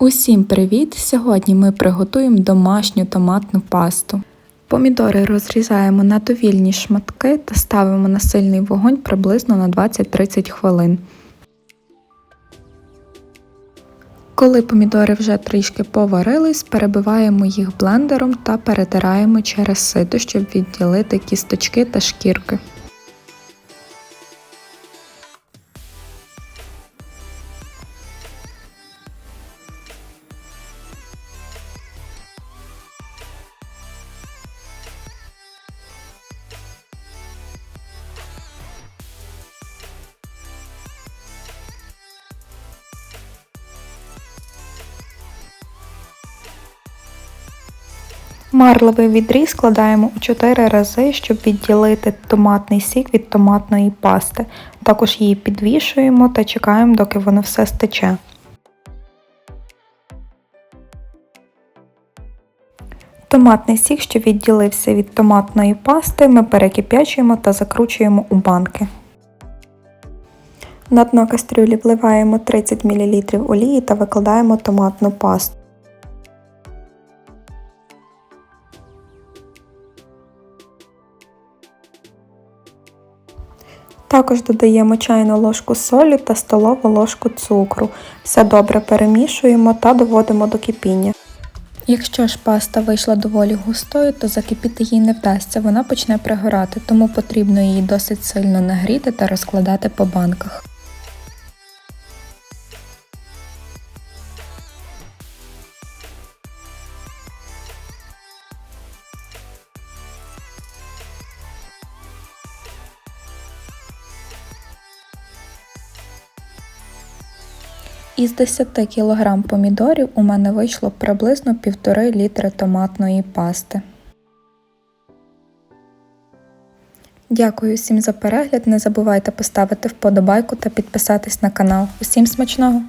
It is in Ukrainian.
Усім привіт! Сьогодні ми приготуємо домашню томатну пасту. Помідори розрізаємо на довільні шматки та ставимо на сильний вогонь приблизно на 20-30 хвилин. Коли помідори вже трішки поварились, перебиваємо їх блендером та перетираємо через сито, щоб відділити кісточки та шкірки. Марлевий відріз складаємо у 4 рази, щоб відділити томатний сік від томатної пасти. Також її підвішуємо та чекаємо, доки воно все стече. Томатний сік, що відділився від томатної пасти, ми перекип'ячуємо та закручуємо у банки. На дно кастрюлі вливаємо 30 мл олії та викладаємо томатну пасту. Також додаємо чайну ложку солі та столову ложку цукру. Все добре перемішуємо та доводимо до кипіння. Якщо ж паста вийшла доволі густою, то закипіти їй не вдасться, вона почне пригорати, тому потрібно її досить сильно нагріти та розкладати по банках. Із 10 кг помідорів у мене вийшло приблизно 1,5 літри томатної пасти. Дякую всім за перегляд. Не забувайте поставити вподобайку та підписатись на канал. Усім смачного!